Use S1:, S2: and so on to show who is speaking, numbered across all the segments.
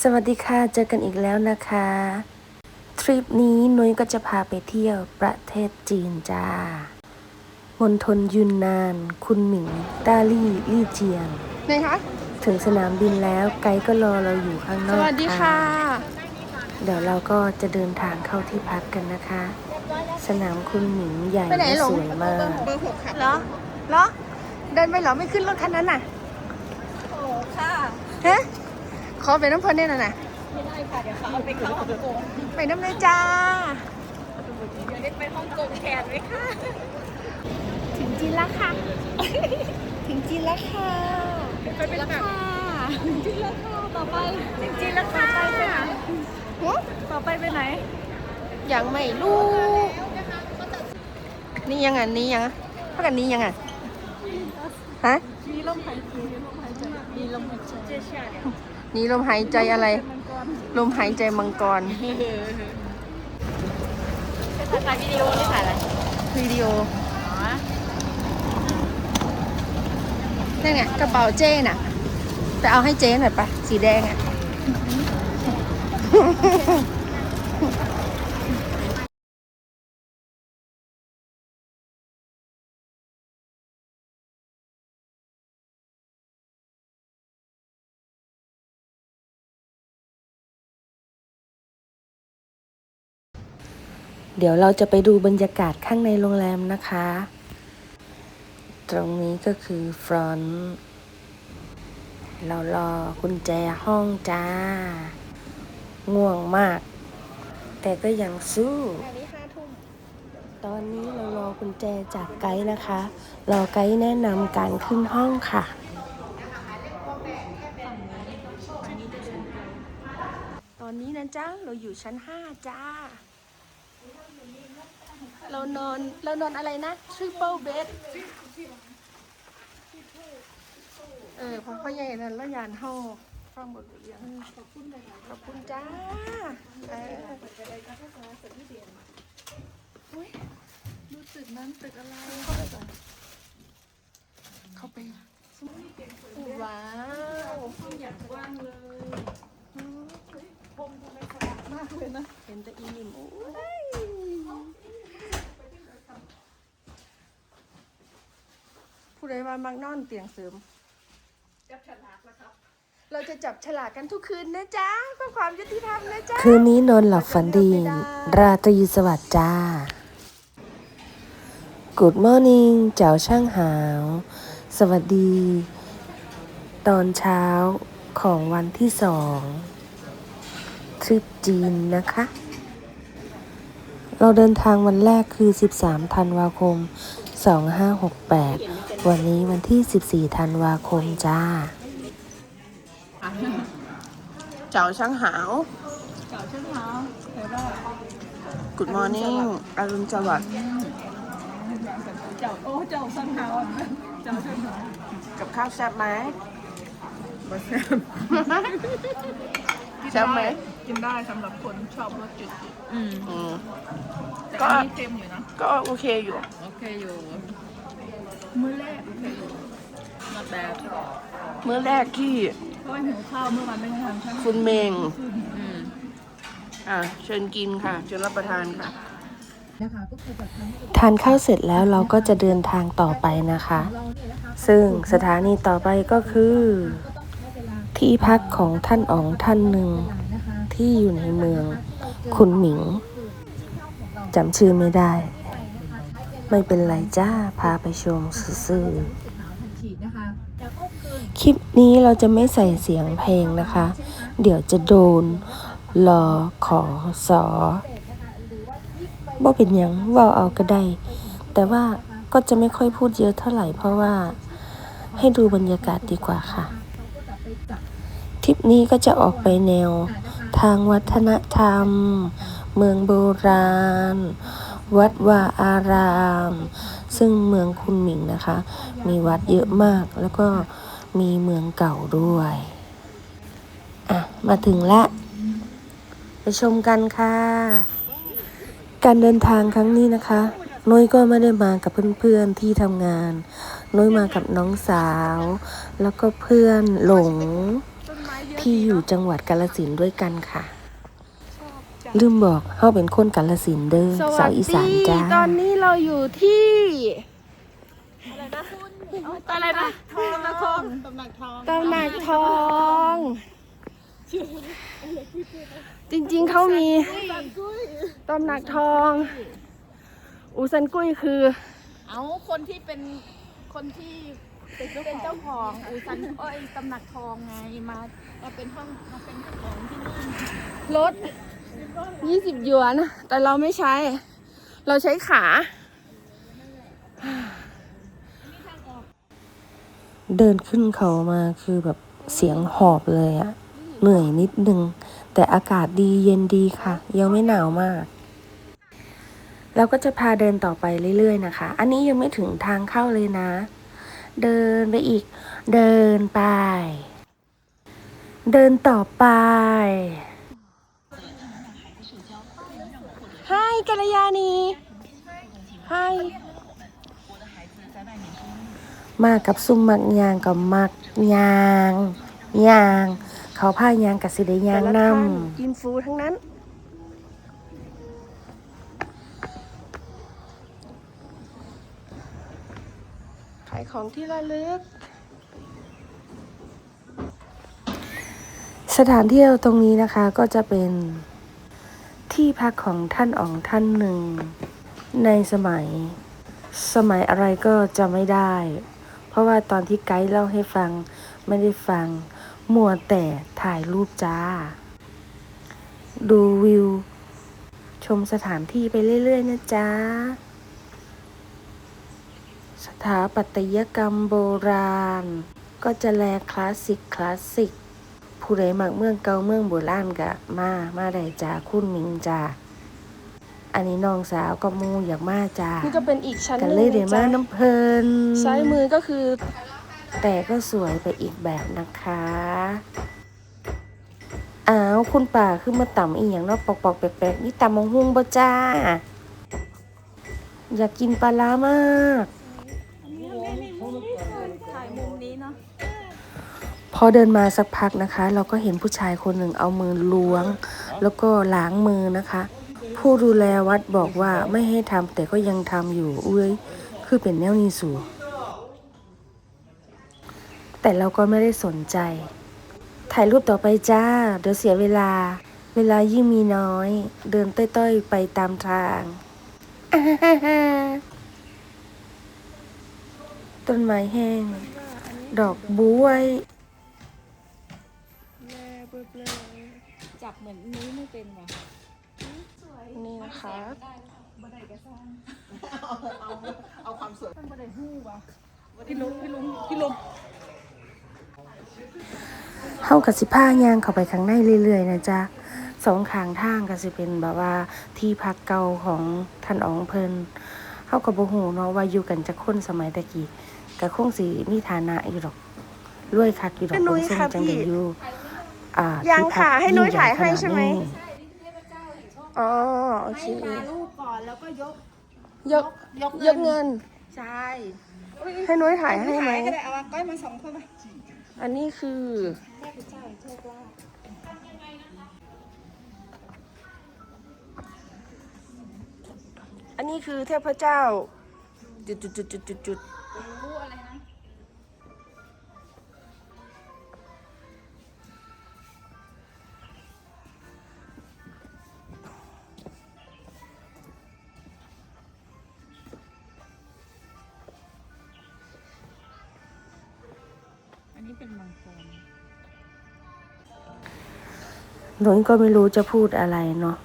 S1: สวัสดีค่ะ เจอกันอีกแล้วนะคะ ทริปนี้นุ้ยก็จะพาไปเที่ยวประเทศจีนจ้ามณฑลยุนนาน คุณหมิงต้าลี่ลี่เจียง
S2: ไหนคะ
S1: ถึงสนามบินแล้วไกด์ก็รอเราอยู่ข้างน
S2: ส
S1: อก
S2: วัสดีค่ะ
S1: เดี๋ยวเราก็จะเดินทางเข้าที่พักกันนะคะ สนามคุณหมิงใหญ่
S2: ไปไหน
S1: และ
S2: หลง
S1: สวยมาก
S2: เบอร์หกค่ะเหรอเหรอ เดินไปเหรอ ไม่ขึ้นรถคันนั้นน่ะ โอ้ค่ะ ฮะ ขอไปน้ำเพลินเนี่ยน่ะนะไม่ได้ค่ะ เดี๋ยวเขาเอาไปเข้าฮ่องกงไปน้ำเลยจ้า เดี๋ยวได้ไปฮ่องกงแทนไหมคะถึงจีนแล้วค่ะ ถึงจีนแล้วค่ะไปเป็นค่ะถึงจีนแล้วค่ะ ต่อไปถึงจีนแล้วค่ะต่อไปไปไหนต่อไปไปไหนยังไม่รู้นี่ยังไงนี่ยังไงเท่ากันนี้ยังไงฮะ
S3: มีลมหายใจมีลมหายใจ มีลมหายใจเจ๊ชาเนี่ย
S2: นี่ลมหายใจอะไร ลมหายใจมังกร
S3: ถ่ายวิดีโอหรือถ่ายอะไร
S2: วิดีโอนี่ไงกระเป๋าเจ้น่ะไปเอาให้เจ้หน่อยไปะสีแดงอะ
S1: เดี๋ยวเราจะไปดูบรรยากาศข้างในโรงแรมนะคะ ตรงนี้ก็คือฟรอนต์เรารอกุญแจห้องจ้า ง่วงมาก แต่ก็ยังสู้
S2: อันนี้ห้าทุ่ม
S1: ตอนนี้เรารอกุญแจจากไกด์นะคะ รอไกด์แนะนำการขึ้นห้องค่ะ
S2: ตอนนี้นะจ๊ะ เราอยู่ชั้นห้าจ้า เรานอนเรานอนอะไรนะ triple bed เออพอพ่อใหญ่นั้นแล้วยานห้องฟังบทเรียนขอบคุณขอบคุณจ้าเออ
S3: ดูตึกนั้นตึกอะไร
S2: เข้าไปว้าว
S3: ห้องอย่างกว้างเลยพรมทำไมสะอาดมากเลยนะ
S2: เห็นแต่อีนิมโอ้ย ผู้ใดมามักนอนเตียงเสริม
S3: จับฉลากแล้วครับ
S2: เราจะจับฉลากกันทุกคืนนะจ๊ะเพื่อความยุติธรรมนะจ๊ะ
S1: คืนนี้นอนหลับฝันดี ราตรีสวัสดิ์จ้า Good morning เจ้าช่างหาว สวัสดี ตอนเช้าของวันที่สองทริปจีนนะคะ เราเดินทางวันแรกคือ 13 ธันวาคม 2568 วันนี้วันที่ 14 ธันวาคมจ้า
S2: เจ้าช่างหาว
S3: เก่าเช้าเช้าแต่ว่า
S2: Good morning อรุณสวัสดิ์
S3: เจ้าโอ้เจ้าสังหาวเจ้าสังหาว
S2: กับข้าวแซ่บไหม
S3: บะแซ่บ
S2: แซ่บไหม
S3: กินได้สำหรับคนชอบรสจืดๆอืม
S2: อืม
S3: แต่
S2: ก็
S3: อันนี้เค็มอยู่นะ
S2: ก็โอเคอยู่
S3: โอเคอยู่ มื้อแรกโอเคอยู่ not bad
S2: มื้อแรกที่
S3: เพราะว่าหิวข้าวเมื่อวานไม่ได้ทานใช่ไหม
S2: คุณเมง
S3: อืม
S2: อะ เชิญกินค่ะ เชิญรับประทานค่ะ
S1: ทานข้าวเสร็จแล้วเราก็จะเดินทางต่อไปนะคะ ซึ่งสถานีต่อไปก็คือ ที่พักของท่านอ๋องท่านหนึ่ง ที่อยู่ในเมือง คุณหมิงจำชื่อไม่ได้ ไม่เป็นไรจ้า พาไปชมซื่อๆคลิปนี้เราจะไม่ใส่เสียงเพลงนะคะ เดี๋ยวจะโดนรอขอสอบ่เป็นหยังเว่าเอาก็ได้ แต่ว่าก็จะไม่ค่อยพูดเยอะเท่าไหร่ เพราะว่าให้ดูบรรยากาศดีกว่าค่ะ ทริปนี้ก็จะออกไปแนว ทางวัฒนธรรม เมืองโบราณ วัดวาอาราม ซึ่งเมืองคุณหมิงนะคะ มีวัดเยอะมากแล้วก็มีเมืองเก่าด้วยอะมาถึงละ ไปชมกันค่ะ การเดินทางครั้งนี้นะคะนุ้ยก็ไม่ได้มากับเพื่อนๆที่ทำงานนุ้ยมากับน้องสาว แล้วก็เพื่อนหลงที่อยู่จังหวัดกาฬสินด้วยกันค่ะ ลืมบอกเฮาเป็นคนกาฬสินเด้อสาวอีสานจ้า
S2: ตอนนี้เราอยู่ที่ อะไรนะ
S3: ทองนะทองตำหนักทอง
S2: ตำหนักทองจริงๆเขามีตำหนักทอง อูซันกุ้ยคือ
S3: เอาคนที่เป็นคนที่เป็นเจ้าของอูซันอ้ยตำหนักทองไงมามาเป็นห้องมาเป็นเจ้าของที่นี่
S2: รถ 20หยวน แต่เราไม่ใช้ เราใช้ขา
S1: เดินขึ้นเขามาคือแบบเสียงหอบเลยอะเหนื่อยนิดนึง แต่อากาศดีเย็นดีค่ะ ยังไม่หนาวมากเราก็จะพาเดินต่อไปเรื่อยๆนะคะ อันนี้ยังไม่ถึงทางเข้าเลยนะ เดินไปอีก เดินไป เดินต่อไป
S2: ให้กัลยาณีให้
S1: มากับซุ่มมักยางกับมักยางยาง เขาผ้ายางกับสิได้ยาง
S2: แต่ละ
S1: น
S2: ท่านอินฟูทั้งนั้น ขายของที่ระลึกำ
S1: สถานที่ตรงนี้นะคะก็จะเป็น ที่พักของท่านอ๋องท่านหนึ่ง ในสมัย สมัยอะไรก็จะไม่ได้ เพราะว่าตอนที่ไกด์เล่าให้ฟังไม่ได้ฟัง มัวแต่ถ่ายรูปจ้า ดูวิว ชมสถานที่ไปเรื่อย ๆ นะจ๊ะสถาปัตยกรรมโบราณ ก็จะแลคลาสสิกคลาสสิก ผู้ใดมักเมืองเก่าเมืองโบราณกะมามาได้จ้าคุณมิงจ้าอันนี้น้องสาวก็มูอยากมาจ้า
S2: นี่ก็เป็นอีกชั้นห
S1: กัน
S2: นึ่ง
S1: เลยเดี๋ยวมา
S2: นะจ๊ะ
S1: น้ำเพลิน
S2: ซ้ายมือก็คือ
S1: แต่ก็สวยไปอีกแบบนะคะอ้าวคุณป่าขึ้นมาต่ำอีกอย่างเนาะปอกๆแปลกๆนี่ตำมงหุงบ่จ้า อยากกินปลาร้ามาก พอเดินมาสักพักนะคะ เราก็เห็นผู้ชายคนหนึ่งเอามือล้วง แล้วก็ล้างมือนะคะ ผู้ดูแลวัดบอกว่าไม่ให้ทำแต่ก็ยังทำอยู่เอ้ยคือเป็นแนวนี้สูแต่เราก็ไม่ได้สนใจ ถ่ายรูปต่อไปจ้า เดี๋ยวเสียเวลา เวลายิ่งมีน้อย เดินต้อยๆไปตามทาง ต้นไม้แห้ง ดอกบัว
S3: จับเหมือนนี้ไม่เป็นว่ะ
S2: นี่นะคะ
S3: พี่ลุงพี่ลุงพี่ลุง
S1: เฮากับสิผ้าย่างเข้าไปข้างในเรื่อยๆนะจ๊ะสองข้างทางก็สิเป็นแบบว่าที่พักเก่าของท่านอ๋องเพิ่นเฮาก็บ่ฮู้เนาะว่าอยู่กันจักคนสมัยตะกี้ก็คงสิมีฐานะอยู่ดอกรวยคักอยู่ดอก
S2: พี่นุ้ย
S1: ส่ง
S2: ค่ะ
S1: จังได้
S2: พี่
S1: อยู่ อ่า
S2: ยัง
S1: ที่พัก
S2: ค่ะ ให้นุ้ย
S1: งญ่
S2: ถ่ายให้
S1: ขนด
S2: ใช่ไหม
S1: นี้
S2: อ๋อโอเค
S3: ถ่ายรูปก่อนแล้วก็ยก
S2: ยก
S3: ยก
S2: ยกเงิน
S3: ใช่
S2: ให้นุ้ยถ่ายให้ไหม
S3: ก็ได้เอาก้อยมาสองคนมา
S2: อันนี้คืออันนี้คือเทพเจ้า จุดจุดจุดจุดจุดจุดอั
S1: หนูก็ไม่รู้จะพูดอะไรเนาะ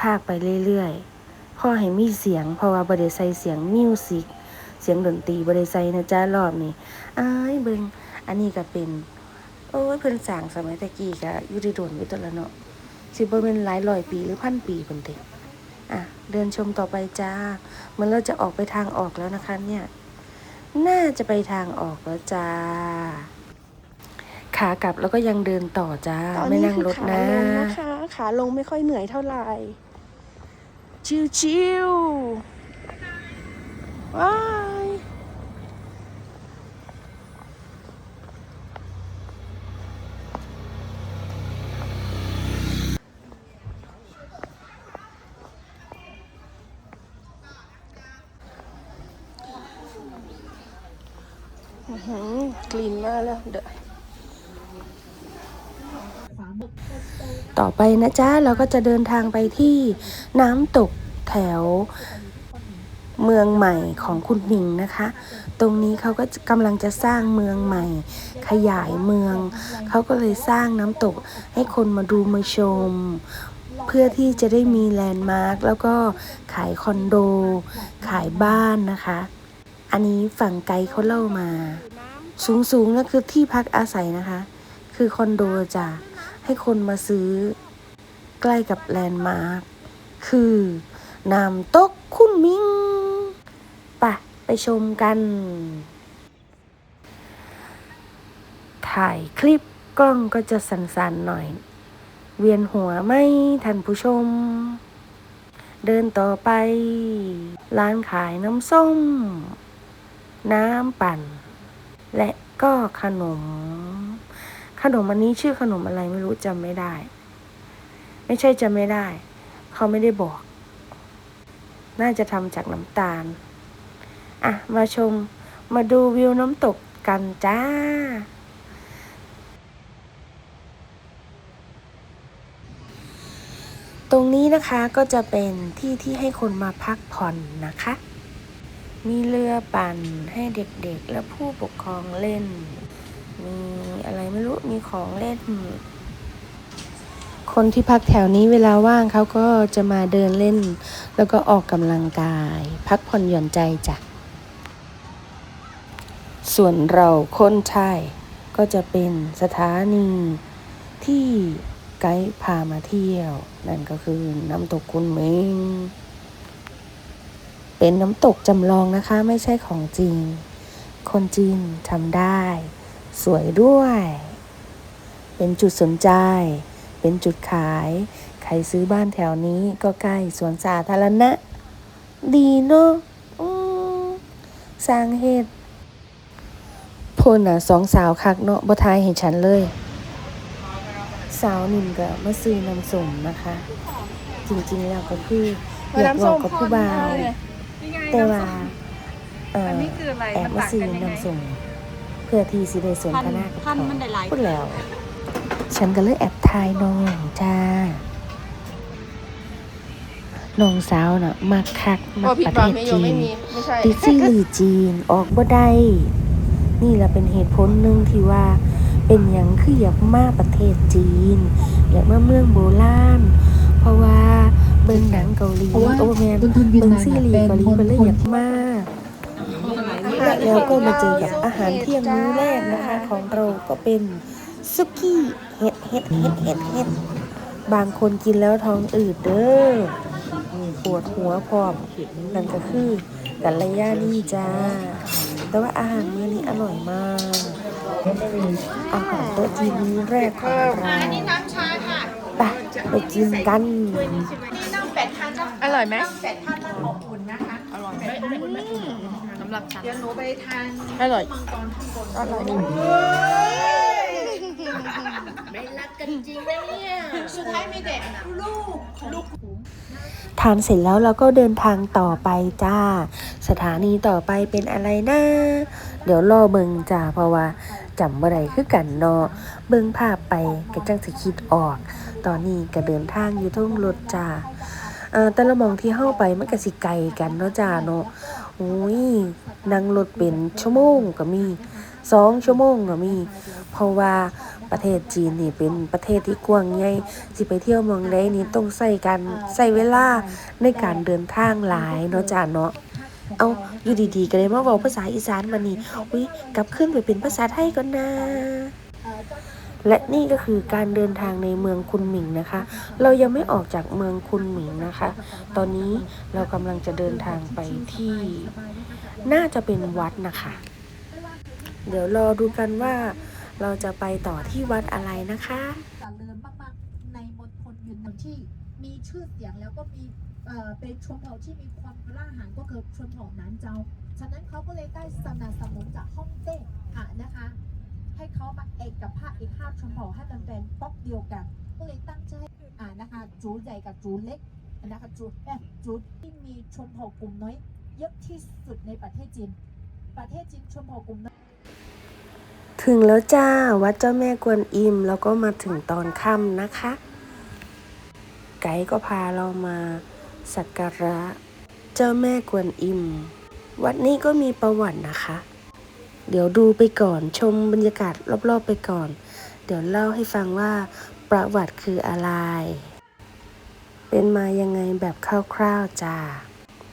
S1: พากไปเรื่อยๆพ่อให้มีเสียง เพราะว่าบริใส่เสียงมิวสิกเสียงดนตรีบริใส่นะจ้ารอบนี้อ้ายเบิงอันนี้ก็เป็น โอ้ยเพิ่นสร้างสมัยตะกี้ก็อยู่ที่โดนอยู่ตัวละเนาะสิบ่เป็นหลายร้อยปีหรือพันปีเพิ่นเด้อะเดินชมต่อไปจ้าเหมันเราจะออกไปทางออกแล้วนะคะเนี่ย น่าจะไปทางออกแล้วจ้า ขากลับแล้วก็ยังเดินต่อจ้า
S2: ตอน
S1: ไม่
S2: นี้
S1: นั่ง
S2: คือ
S1: รถ
S2: ขา
S1: นะ
S2: ลงนะคะ ขาลงไม่ค่อยเหนื่อยเท่าไหร่ ชิวชิวๆว้าย
S1: กลิ่นมาแล้วเด้อต่อ ไปนะจ๊ะ เราก็จะเดินทางไปที่น้ำตกแถวเมืองใหม่ของคุณหมิงนะคะ ตรงนี้เขาก็กำลังจะสร้างเมืองใหม่ ขยายเมือง เขาก็เลยสร้างน้ำตกให้คนมาดูมาชม เพื่อที่จะได้มีแลนด์มาร์คแล้วก็ขายคอนโด ขายบ้านนะคะ อันนี้ฝั่งไกด์เขาเล่ามา สูงสูงๆนั่นคือที่พักอาศัยนะคะ คือคอนโดจะให้คนมาซื้อ ใกล้กับแลนด์มาร์คคือน้ำตกคุณมิงปะไปชมกัน ถ่ายคลิปกล้องก็จะสั่นๆหน่อย เวียนหัวไหมท่านผู้ชม เดินต่อไป ร้านขายน้ำส้ม น้ำปั่น และก็ขนม ขนมอันนี้ชื่อขนมอะไรไม่รู้จำไม่ได้ ไม่ใช่จำไม่ได้ เขาไม่ได้บอก น่าจะทำจากน้ำตาล อะ มาชมมาดูวิวน้ำตกกันจ้าตรงนี้นะคะก็จะเป็นที่ที่ให้คนมาพักผ่อนนะคะ มีเรือปั่นให้เด็กๆและผู้ปกครองเล่น มีอะไรไม่รู้ มีของเล่น คนที่พักแถวนี้เวลาว่างเขาก็จะมาเดินเล่น แล้วก็ออกกำลังกาย พักผ่อนหย่อนใจจ้ะ ส่วนเราคนไทยก็จะเป็นสถานีที่ไกด์พามาเที่ยว นั่นก็คือน้ำตกคุณเมงเป็นน้ำตกจำลองนะคะ ไม่ใช่ของจริง คนจีนทำได้ สวยด้วย เป็นจุดสนใจ เป็นจุดขาย ใครซื้อบ้านแถวนี้ก็ใกล้สวนสาธารณะ ดีเนาะอืมสร้างเหตุพนอะสองสาวคักเนาะบ่ทายให้ฉันเลย สาวหนึ่งก็มาซื้อน้ำส้มนะคะ จริงๆแล้วก็คืออยากบอกกับผู้บ่าวแต่ว่าเอ่อ
S2: อันนี้คืออะไร
S1: แอบ
S2: มัน
S1: มา
S2: ต่าง
S1: ซื้อ
S2: กันยังไง
S1: น้ำส้มเพื่อที่สิได้สนทนากับ
S3: พัน
S1: เขา
S3: มันได้หลาย
S1: พูดแล้ว ฉันก็เลยแอบทายน้องจ้าน้องสาวน่ะมาคักมา
S2: พอผิด
S1: ประ
S2: ห
S1: เท
S2: วัง
S1: ศ
S2: ไม่ยอม
S1: จี
S2: ไม่
S1: น
S2: มีไม่ใช่
S1: ติดซีรีส์จีนออกบ่ได้นี่แหละเป็นเหตุผลหนึ่งที่ว่า เป็นอย่างคืออยากมาประเทศจีน อยากมาเมืองโบราณเพราะว่าเบิ่งหนังเกาหลี
S4: เพราะว่า
S1: โอ้แมน
S4: ต้นทุนวิน
S1: เบิ่ง
S4: นาน
S1: ซีรีส์
S4: เป็น
S1: เกาหลี
S4: คน
S1: ก็เลย
S4: คน
S1: อยากมาแล้วก็มาเจอกับอาหารเที่ยงมื้อแรกนะคะ ของเราก็เป็น ซุกี้เห็ดเห็ดเห็ดเห็ดเห็ดบางคนกินแล้วท้องอืดเด้อนี่ปวดหัวพร้อมนั่นก็คือกัลยาณีจ้า แต่ว่าอาหารมื้อนี้อร่อยมาก อาหารโต๊ะจีนมื้อแรกของเราไปไปกินกัน
S2: อร่อยไหม
S3: สำหรับฉัน
S2: อร่อย อร่อย
S1: ทานเสร็จแล้วเราก็เดินทางต่อไปจ้า สถานีต่อไปเป็นอะไรนะเดี๋ยวรอเบิงจ้าเพราะว่าจำบ่ได้คือกันเนาะเบิงภาพไปก็จังสิคิดออก ตอนนี้ก็เดินทางอยู่ทุ่งรถจ้าอ่อแต่ละมองที่เข้าไปมันก็สิไกลกันเนาะจ้าเนาะอุ้ยนั่งรถเป็นชั่วโมงก็มีสองชั่วโมงก็มี เพราะว่า ประเทศจีนนี่เป็นประเทศที่กว้างใหญ่สิไปเที่ยวเมืองใดนี่ต้องใส่กันใส่เวลาในการเดินทางหลายเนาะจ้าเนาะเอาอยู่ดีๆก็เลยมาเว้าภาษาอีสานมานี่อุ้ยกลับขึ้นไปเป็นภาษาไทยก่อนนะและนี่ก็คือการเดินทางในเมืองคุนหมิงนะคะ เรายังไม่ออกจากเมืองคุนหมิงนะคะ ตอนนี้เรากำลังจะเดินทางไปที่ น่าจะเป็นวัดนะคะ เดี๋ยวรอดูกันว่า เราจะไปต่อที่วัดอะไรนะคะ
S4: เจริญมากๆในมณฑลยุนนานที่มีชื่อเสียงแล้วก็มีเอ่อเป็นชนเผ่าที่มีความกล้าหาญก็คือชนเผ่านั้นเจ้า ฉะนั้นเขาก็เลยได้สนับสนุนจากฮ่องเต้อะนะคะ ให้เขามาเอกกับภาคเอกภาคชนเผ่าให้มันเป็นป๊อกเดียวกัน ก็เลยตั้งใจอ่านะคะจูใหญ่กับจูเล็กนะคะจูเอ่อจูที่มีชนเผ่ากลุ่มน้อยเยอะที่สุดในประเทศจีน ประเทศจีนชนเผ่ากลุ่มน้อย
S1: ถึงแล้วจ้า วัดเจ้าแม่กวนอิม แล้วก็มาถึงตอนค่ำนะคะ ไกด์ก็พาเรามาสักการะ เจ้าแม่กวนอิม วัดนี้ก็มีประวัตินะคะ เดี๋ยวดูไปก่อนชมบรรยากาศรอบๆไปก่อน เดี๋ยวเล่าให้ฟังว่าประวัติคืออะไร เป็นมายังไงแบบคร่าวๆจ้า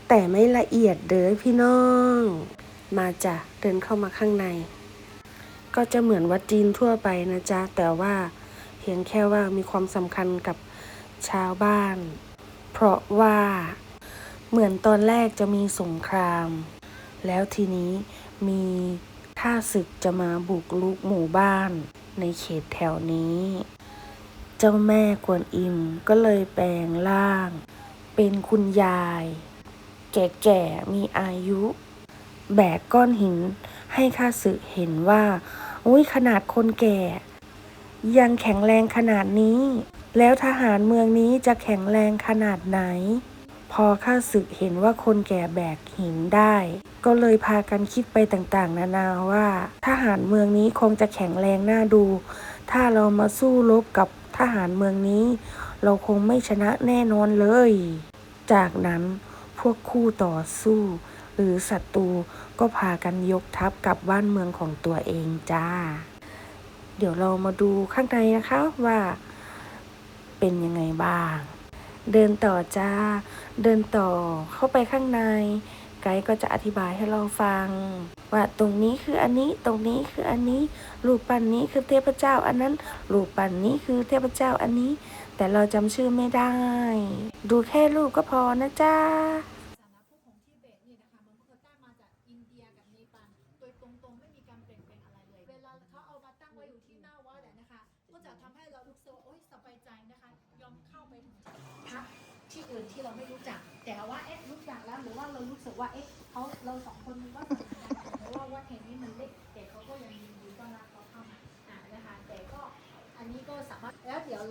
S1: แต่ไม่ละเอียดเด้อพี่น้อง มาจ้ะเดินเข้ามาข้างใน ก็จะเหมือนวัดจีนทั่วไปนะจ๊ะ แต่ว่าเพียงแค่ว่ามีความสำคัญกับชาวบ้าน เพราะว่าเหมือนตอนแรกจะมีสงคราม แล้วทีนี้มีข้าศึกจะมาบุกลุกหมู่บ้านในเขตแถวนี้ เจ้าแม่กวนอิมก็เลยแปลงร่าง เป็นคุณยาย แก่ๆมีอายุ แบกก้อนหินให้ข้าศึกเห็นว่า อุ้ยขนาดคนแก่ ยังแข็งแรงขนาดนี้ แล้วทหารเมืองนี้จะแข็งแรงขนาดไหน พอข้าศึกเห็นว่าคนแก่แบกหินได้ ก็เลยพากันคิดไปต่างๆ นานาว่า ทหารเมืองนี้คงจะแข็งแรงน่าดู ถ้าเรามาสู้รบกับทหารเมืองนี้ เราคงไม่ชนะแน่นอนเลย จากนั้นพวกคู่ต่อสู้ หรือศัตรู ก็พากันยกทัพกลับบ้านเมืองของตัวเองจ้า เดี๋ยวเรามาดูข้างในนะคะว่าเป็นยังไงบ้าง เดินต่อจ้า เดินต่อเข้าไปข้างใน ไกด์ก็จะอธิบายให้เราฟัง ว่าตรงนี้คืออันนี้ตรงนี้คืออันนี้ รูปปั้นนี้คือเทพเจ้า อันนั้น รูปปั้นนี้คือเทพเจ้าอันนี้ แต่เราจำชื่อไม่ได้ ดูแค่รูปก็พอนะจ้า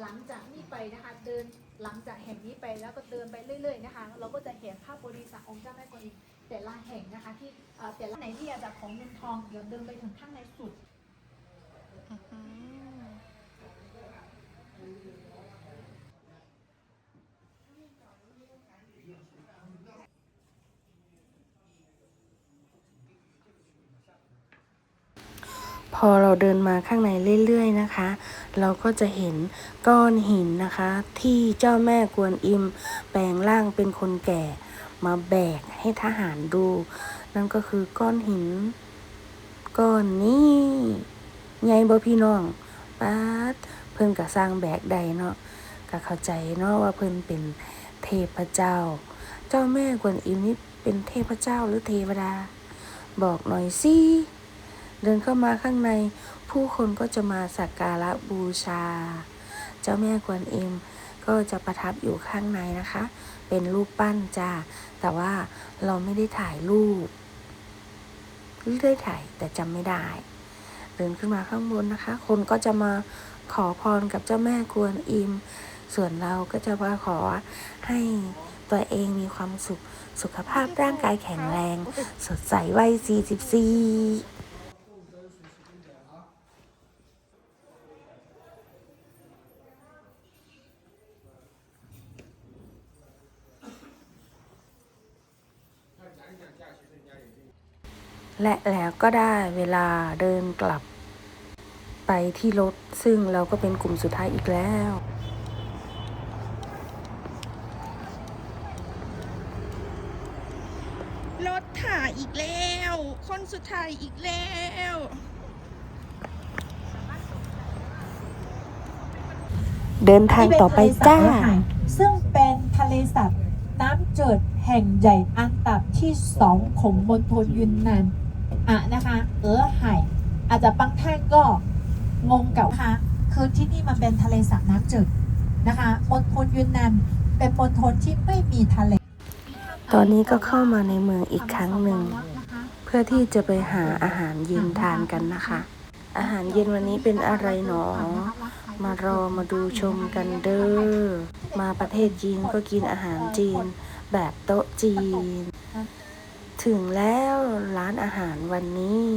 S4: หลังจากนี้ไปนะคะเดินหลังจากแห่งนี้ไปแล้วก็เดินไปเรื่อยๆนะคะเราก็จะเห็นภาพบริษัทองค์เจ้าแม่กวนอิมแต่ละแห่งนะคะที่แต่ละไหนที่อาจจะของเงินทองเดี๋ยวเดินไปถึงข้างในสุด
S1: อเราเดินมาข้างในเรื่อยๆนะคะ เราก็จะเห็นก้อนหินนะคะ ที่เจ้าแม่กวนอิม แปลงร่างเป็นคนแก่ มาแบกให้ทหารดู นั่นก็คือก้อนหิน ก้อนนี้ใหญ่บ่พี่น้องป๊าดเพิ่นก็สร้างแบกได้เนาะก็เข้าใจเนาะว่าเพิ่นเป็นเทพเจ้า เจ้าแม่กวนอิมนี่เป็นเทพเจ้าหรือเทวดา บอกหน่อยสิ เดินเข้ามาข้างในผู้คนก็จะมาสักการะบูชา เจ้าแม่กวนอิมก็จะประทับอยู่ข้างในนะคะ เป็นรูปปั้นจ้าแต่ว่าเราไม่ได้ถ่ายรูปได้ถ่ายแต่จำไม่ได้ เดินขึ้นมาข้างบนนะคะ คนก็จะมาขอพรกับเจ้าแม่กวนอิม ส่วนเราก็จะมาขอให้ตัวเองมีความสุข สุขภาพร่างกายแข็งแรง สดใสวัย44 และแล้วก็ได้เวลาเดินกลับ ไปที่รถ ซึ่งเราก็เป็นกลุ่มสุดท้ายอีกแล้ว
S3: รถถ่ายอีกแล้ว คนสุดท้ายอีกแล้ว
S1: เดินทางต่อไปจ้า
S4: ซึ่งเป็นทะเลสาบน้ำจืดแห่งใหญ่อันดับที่สองของมณฑลยุนนาน อะนะคะ เออไห่อาจจะบางท่านก็งงกับนะคะคือที่นี่มันเป็นทะเลสาบน้ำจืดนะคะมณฑลยุนนานเป็นมณฑลที่ไม่มีทะเล
S1: ตอนนี้ก็เข้ามาในเมืองอีกครั้งหนึ่ง เพื่อที่จะไปหาอาหารเย็นทานกันนะคะ อาหารเย็นวันนี้เป็นอะไรหนอ มารอมาดูชมกันเด้อ มาประเทศจีนก็กินอาหารจีน แบบโต๊ะจีน ถึงแล้วร้านอาหารวันนี้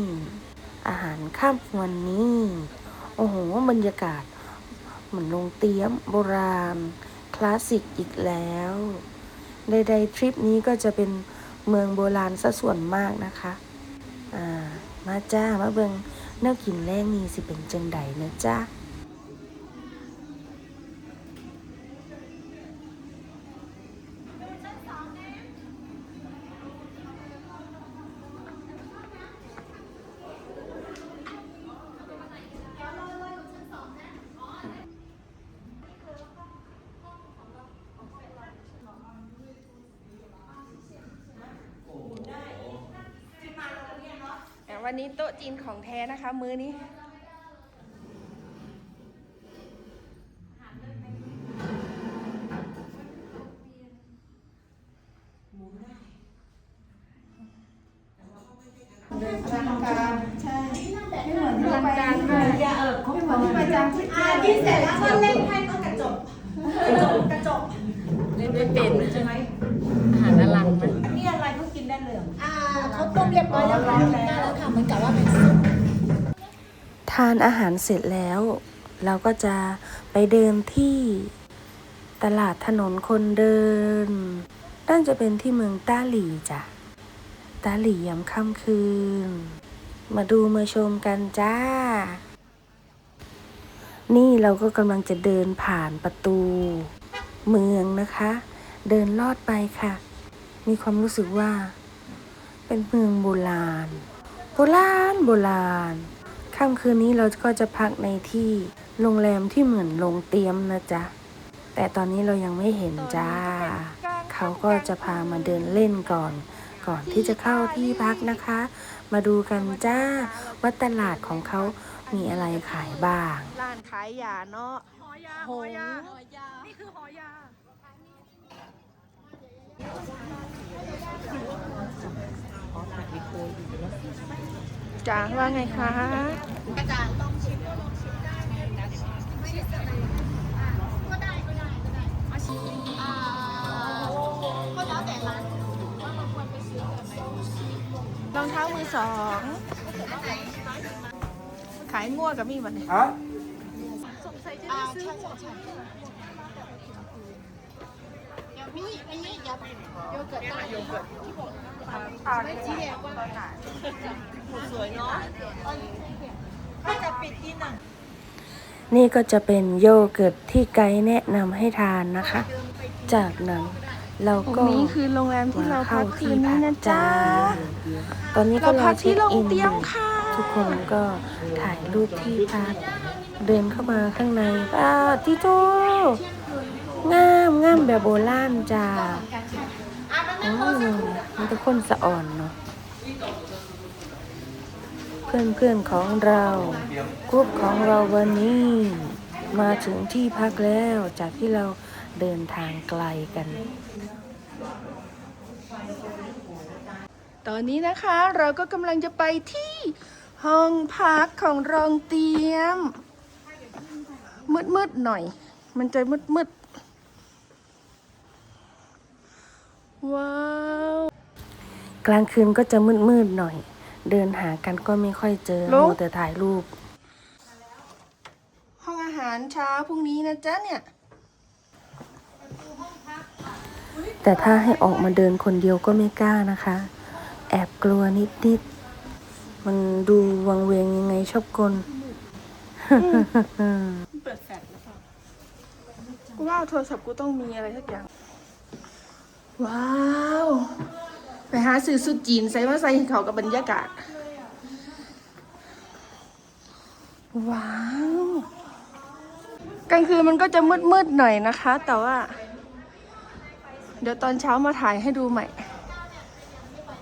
S1: อาหารข้ามวันนี้ โอ้โห บรรยากาศ เหมือนโรงเตี้ยมโบราณ คลาสสิกอีกแล้วใดๆทริปนี้ก็จะเป็นเมืองโบราณซะส่วนมากนะคะอ่ามาจ้ามาเบิงแนวกินแรงนี้สิเป็นจังใดนะจ้า
S2: วันนี้โต๊ะจีนของแท้นะคะ มื้อนี้
S4: กินเสร็จแล้วก็เล่นให้ต้องกระจกกระจกกระจก
S2: เล่นไม่เป็นใช่ไหมอาหารอลังมัน
S4: นี่อะไรก็กินได้เลยอ่าเขาต้มเรียบร้อยแล้วค่ะกินได้แล้วค่ะเหมือนกับว่าเป็นซุป
S1: ทานอาหาร เสร็จแล้ว เราก็จะไปเดินที่ตลาดถนนคนเดินนั่นจะเป็นที่เมืองต้าหลีจ้ะต้าหลียามค่ำคืน มาดูมาชมกันจ้า นี่เราก็กำลังจะเดินผ่านประตู เมืองนะคะ เดินลอดไปค่ะ มีความรู้สึกว่า เป็นเมืองโบราณ โบราณ โบราณ ค่ำคืนนี้เราก็จะพักในที่โรงแรมที่เหมือนโรงเตรียมนะจ๊ะ แต่ตอนนี้เรายังไม่เห็นจ้า เขาก็จะพามาเดินเล่นก่อน ก่อนที่จะเข้าที่พักนะคะ มาดูกันจ้าว่าตลาดของเขามีอะไรขายบ้าง
S2: ร้านขายยาเนาะ
S3: หอยา
S2: ห
S3: หอยา
S2: ง
S3: หอยา นี่คือหอยา
S2: จ้าว่าไงคะรองเท้ามือสองขายงัวกับมีวันนี้
S5: ฮะ
S4: อ่าใช่ใช่ใช่เดี๋ยวมีอันนี้อย่าโยเกิร์ตได้โยเกิร์ตไม่จีแดงว่าสวยเนาะถ้าจะปิดที่หนัง
S1: นี่ก็จะเป็นโยเกิร์ตที่ไกด์แนะนำให้ทานนะคะ จากนั้นเราก็
S2: นี้คือโรงแรมที่เราพักคืนนี้นะจ๊ะ
S1: ตอนนี้ก็
S2: เราที่
S1: เช็ค
S2: โรงเตรี
S1: ย
S2: มค่ะ
S1: ทุกคนก็ถ่ายรูปที่พักเดินเข้ามาข้างในป้าที่โตงามงามแบบโบราณจ้า อ้มันทุกคนสะอ่อนเนาะ เพื่อนเพื่อนของเรากรุ๊ปของเราวันนี้ มาถึงที่พักแล้วจากที่เราเดินทางไกลกัน
S2: ตอนนี้นะคะเราก็กำลังจะไปที่ห้องพักของโรงเตียม มืดๆหน่อย มันจะมืดๆ ว้าว
S1: กลางคืนก็จะมืดๆหน่อย เดินหากันก็ไม่ค่อยเจอโมวแต่ถ่ายรูป
S2: ห้องอาหารเช้าพรุ่งนี้นะจ๊ะเนี่ย
S1: แต่ถ้าให้ออกมาเดินคนเดียวก็ไม่กล้านะคะ แอบกลัวนิดๆ มันดูวังเวงยังไงชอบกล
S2: กูว่าโทรศัพท์กูต้องมีอะไรสักอย่าง ว้าว ไปหาซื้อสุดจีนใส่มาใส่ให้เขากับบรรยากาศ ว้าวกลางคืนมันก็จะมืดๆหน่อยนะคะ แต่ว่า เดี๋ยวตอนเช้ามาถ่ายให้ดูใหม่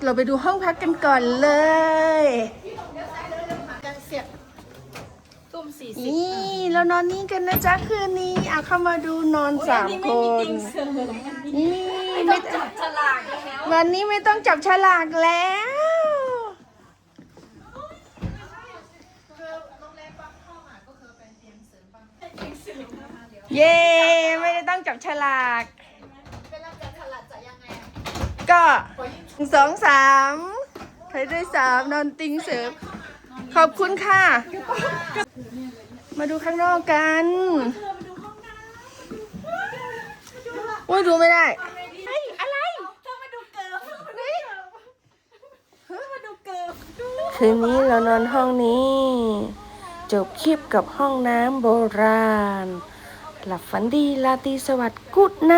S2: เราไปดูห้องพักกันก่อนเลย
S3: ตุ้มสี่สิบ
S2: นี่เรานอนนี่กันนะจ๊ะคืนนี้อะเข้ามาดูนอนสามคนนี่ ไม่ต้อง
S3: ฉลากแล้ว
S2: วันนี้ไม่ต้องจับฉลากแล้ว เย้ไม่ได้ต้องจับฉลาก ก็หนึ่งสองสามใครได้สามนอนติงเสริม
S3: ขอบคุณค่ะ มาดูข้างนอกกันโอ้ยดูไม่ได้
S1: คืนนี้เรานอนห้องนี้ จบคลิปกับห้องน้ำโบราณ หลับฝันดีลาตรีสวัสดิ์กุดไน